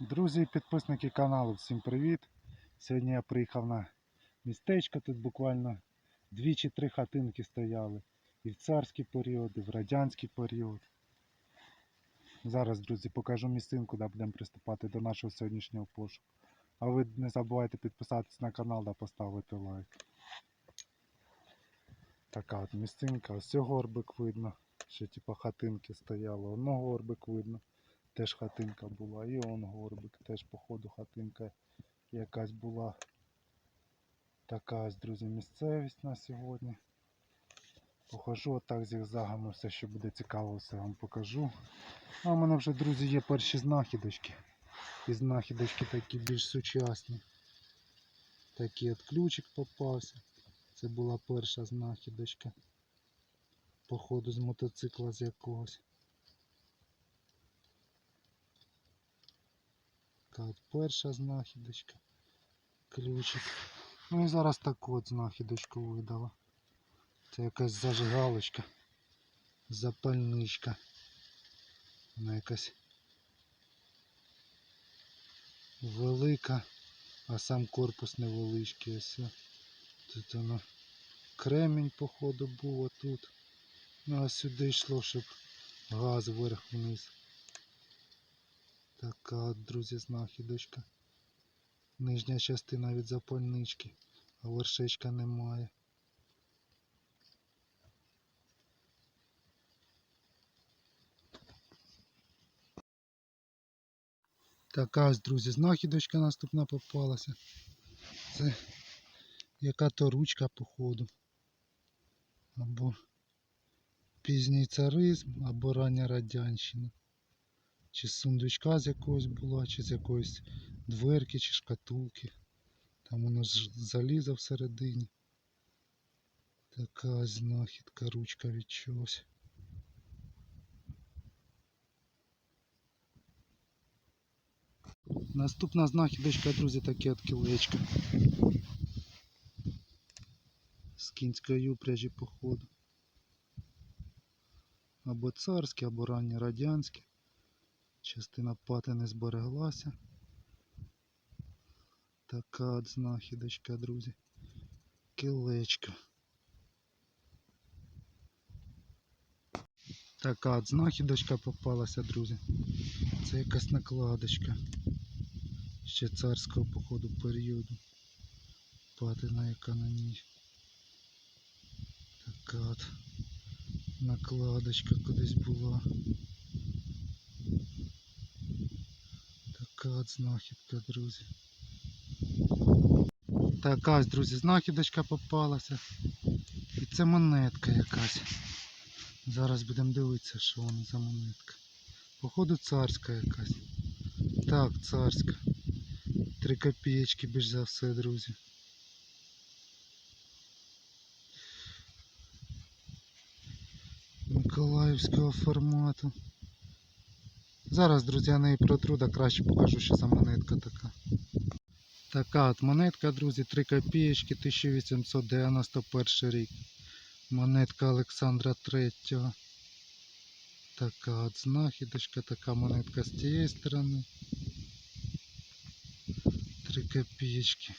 Друзі і підписники каналу, всім привіт! Сьогодні я приїхав на містечко, тут буквально дві чи три хатинки стояли. І в царський період, і в радянський період. Зараз, друзі, покажу місцинку, де будемо приступати до нашого сьогоднішнього пошуку. А ви не забувайте підписатись на канал та поставити лайк. Така от місцинка, ось горбик видно, що типу хатинки стояло, одного горбик видно теж хатинка була. І он горбик, теж походу хатинка якась була. Така друзі, місцевість на сьогодні. Похожу отак зігзагами, все, що буде цікаво, все вам покажу. А в мене вже, друзі, є перші знахідочки. І знахідочки такі більш сучасні. Такий от ключик попався. Це була перша знахідочка. Походу з мотоцикла з якогось. Така перша знахідочка. Ключик. Ну і зараз таку от знахідочку видала. Це якась зажигалочка. Запальничка. Вона якась велика, а сам корпус невеличкий. Ось. Тут воно кремінь, походу, був отут. Ну а сюди йшло, щоб газ вверх-вниз. Така друзі, знахідочка. Нижня частина від запальнички, а вершечка немає. Така ось, друзі, знахідочка наступна попалася. Це яка то ручка, походу. Або пізній царизм, або рання радянщина. Чи з сундучка з якогось була, чи з якоїсь дверки, чи шкатулки. Там воно ж залізо всередині. Така знахідка, ручка від чогось. Наступна знахідочка, друзі, таке от кілечко. З кінської упряжі походу. Або царське, або раннє радянське. Частина патини збереглася. Така от знахідочка, друзі. Кілечко. Така от знахідочка попалася, друзі. Це якась накладочка. Ще царського походу періоду. Патина яка на ній. Така от накладочка кудись була. Така от знахідка, друзі. Така ось, друзі, знахідочка попалася. І це монетка якась. Зараз будемо дивитися, що вона за монетка. Походу царська якась. Так, царська. Три копієчки більш за все, друзі. Миколаївського формату. Зараз, друзі, я неї протру, да краще покажу, що за монетка така. Така от монетка, друзі, 3 копієчки 1891 рік. Монетка Олександра III. Така от знахідочка, така монетка з цієї сторони. 3 копієчки.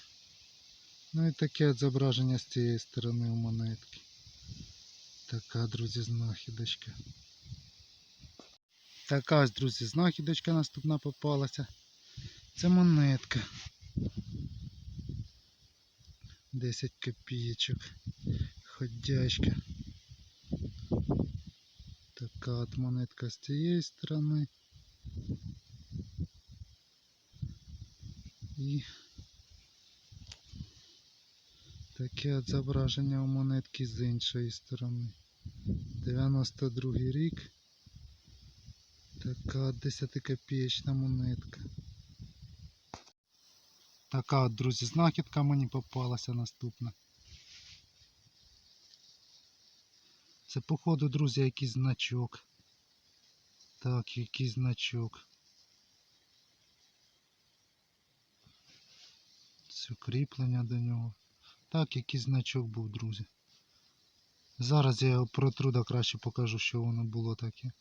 Ну і таке от зображення з цієї сторони у монетки. Така, друзі, знахідочка. Така ось, друзі, знахідочка наступна попалася. Це монетка. 10 копійочок. Ходячка. Така от монетка з цієї сторони. І таке от зображення у монетки з іншої сторони. 92 рік. Така 10 копієчна монетка. Така от, друзі, знахідка мені попалася наступна. Це, походу, друзі, якийсь значок. Так, якийсь значок. Це кріплення до нього. Так, якийсь значок був, друзі. Зараз я його протру, краще покажу, що воно було таке.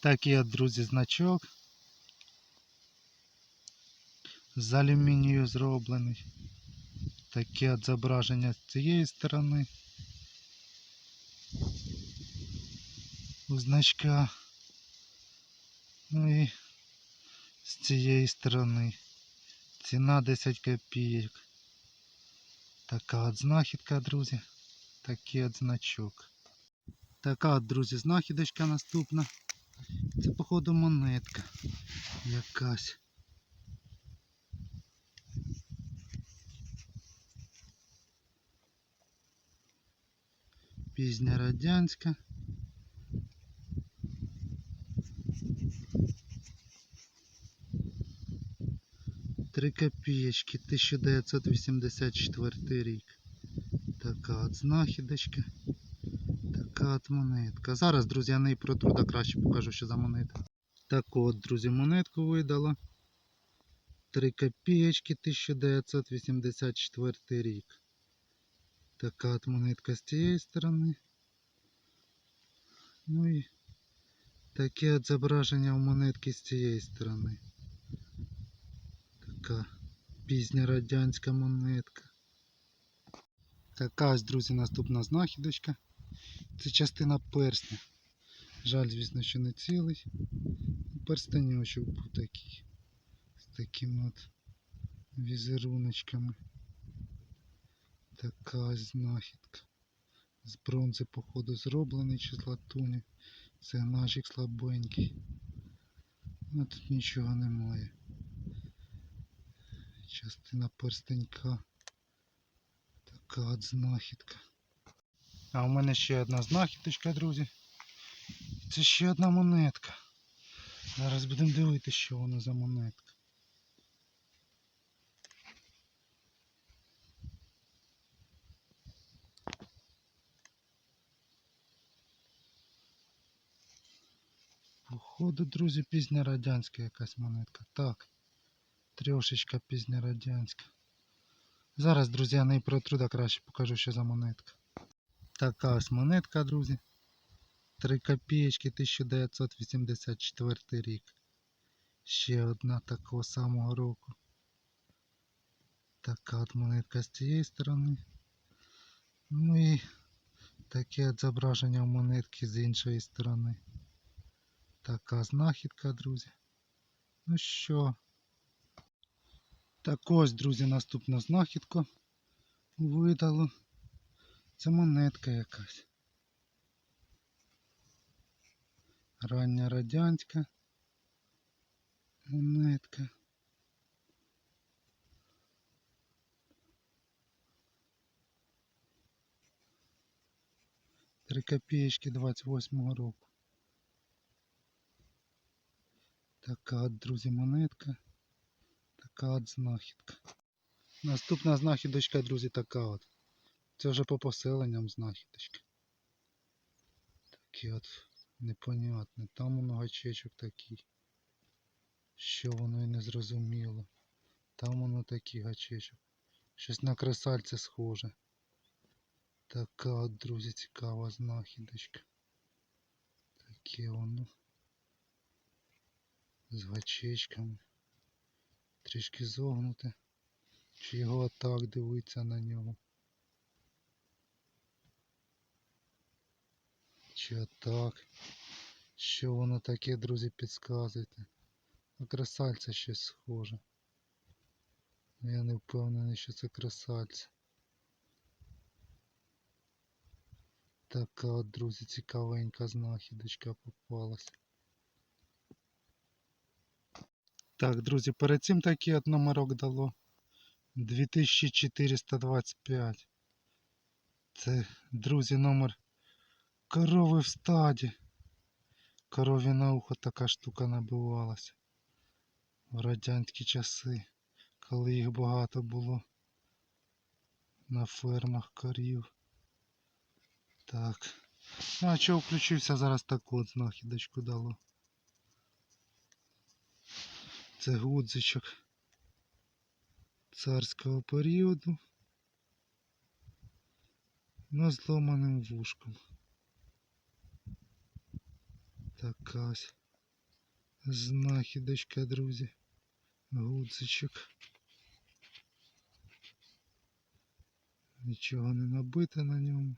Такий от, друзі, значок. з алюмінію зроблений. Таке от зображення з цієї сторони. У значка. Ну і з цієї сторони. Ціна 10 копійок. Така от знахідка, друзі. Такий от значок. Така от, друзі, знахідочка наступна. Це, походу, монетка якась. Пізня радянська. Три копієчки, 1984 рік. Така от знахідочка. Така от монетка. Зараз, друзі, я неї протру, да краще покажу, що за монетка. Так от, друзі, монетку видала. 3 копієчки 1984 рік. Така от монетка з цієї сторони. Ну і таке от зображення у монетки з цієї сторони. Така пізня радянська монетка. Така ось, друзі, наступна знахідочка. Це частина персня. Жаль, звісно, що не цілий. Перстеньочок був такий. З такими от візеруночками. Така знахідка. З бронзи, походу, зроблений чи з латуні. Сигнальчик слабенький. Ну тут нічого немає. Частина перстенька. Така от знахідка. А у мене ще одна знахідочка, друзі. Це ще одна монетка. Зараз будемо дивитися, що воно за монетка. Походу, друзі, пізня радянська якась монетка. Так. Трьошечка пізня радянська. Зараз, друзі, я неї протру, да краще покажу, що за монетка. Така ось монетка, друзі. 3 копієчки 1984 рік. Ще одна такого самого року. Така от монетка з цієї сторони. Ну і таке от зображення монетки з іншої сторони. Така знахідка, друзі. Ну що? Так ось, друзі, наступна знахідка видало. Це монетка якась. Рання радянська монетка. Три копеечки 28-го року. Така от, друзі, монетка. Така от знахідка. Наступна знахідочка, друзі, така от. Це вже по поселенням знахідочка. Такі от непонятне. Там воно гачечок такий. Що воно і не зрозуміло. Там воно такий гачечок. Щось на кресальце схоже. Така от, друзі, цікава знахідочка. Таке воно. З гачечками. Трішки зогнуте. Чи його отак дивиться на нього. Чи отак. Що воно таке, друзі, підказуйте. На красальця щось схоже. Ну, Я не впевнений, що це красальце. Така от, друзі, цікавенька знахідочка попалась. Так, друзі, перед цим такий от номерок дало. 2425. Це, друзі, номер корови в стаді. Корові на ухо така штука набивалася. В радянські часи, коли їх багато було на фермах корів. Так. Ну а чого включився, зараз таку от знахідочку дало. Це гудзичок царського періоду на зломаним вушком. Такась знахідочка, друзі. Гудзичок. Нічого не набито на ньому.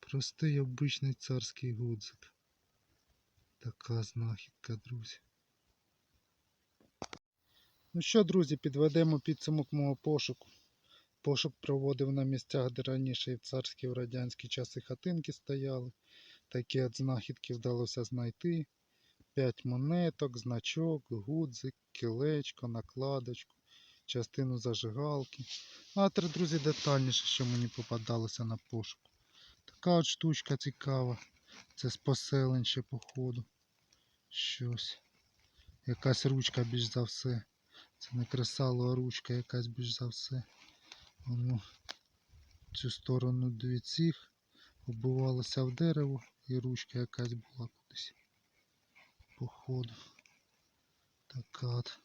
Простий обичний царський гудзик. Така знахідка, друзі. Ну що, друзі, підведемо підсумок мого пошуку. Пошук проводив на місцях, де раніше і в царські, і в радянські часи хатинки стояли. Такі от знахідки вдалося знайти. П'ять монеток, значок, гудзик, кілечко, накладочку, частину зажигалки. А три, друзі, детальніше, що мені попадалося на пошуку. Така от штучка цікава. Це з поселень ще походу. Щось. Якась ручка більш за все. Це не кресало, а ручка якась більш за все. Воно цю сторону дві цих оббивалося в дерево і ручка якась була кудись. Походу. Така от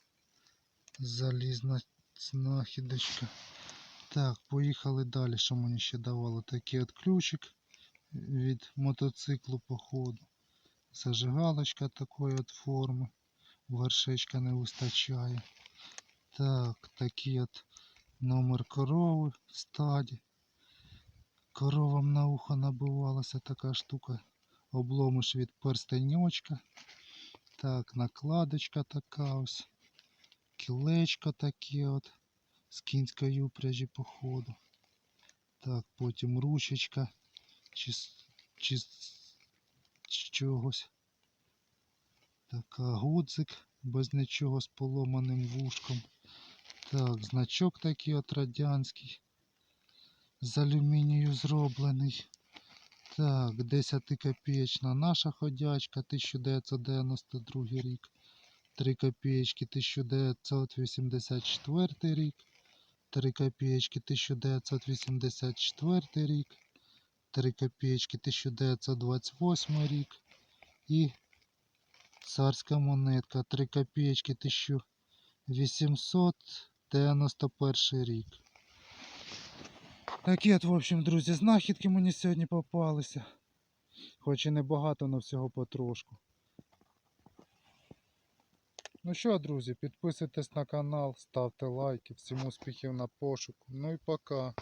залізна знахідочка. Так, поїхали далі. Що мені ще давало? Такий от ключик від мотоциклу походу. Зажигалочка такої от форми. Горшечка не вистачає. Так, такий от номер корови в стаді. Коровам на ухо набивалася така штука. Обломиш від перстеньочка. Так, накладочка така ось. Кілечко таке от. З кінської упряжі походу. Так, потім ручечка. Чи, чи з чогось. Така гудзик без нічого з поломаним вушком. Так, значок такий от радянський. З алюмінію зроблений. Так, 10-копеечна наша ходячка, 1992 рік. 3 копеечки 1984 рік. 3 копеечки 1984 рік. 3 копеечки 1928 рік. І царська монетка 3 копеечки 1891 рік. Такі от, в общем, друзі, знахідки мені сьогодні попалися. Хоч і небагато, але всього потрошку. Ну що, друзі, підписуйтесь на канал, ставте лайки. Всім успіхів на пошуку. Ну і пока.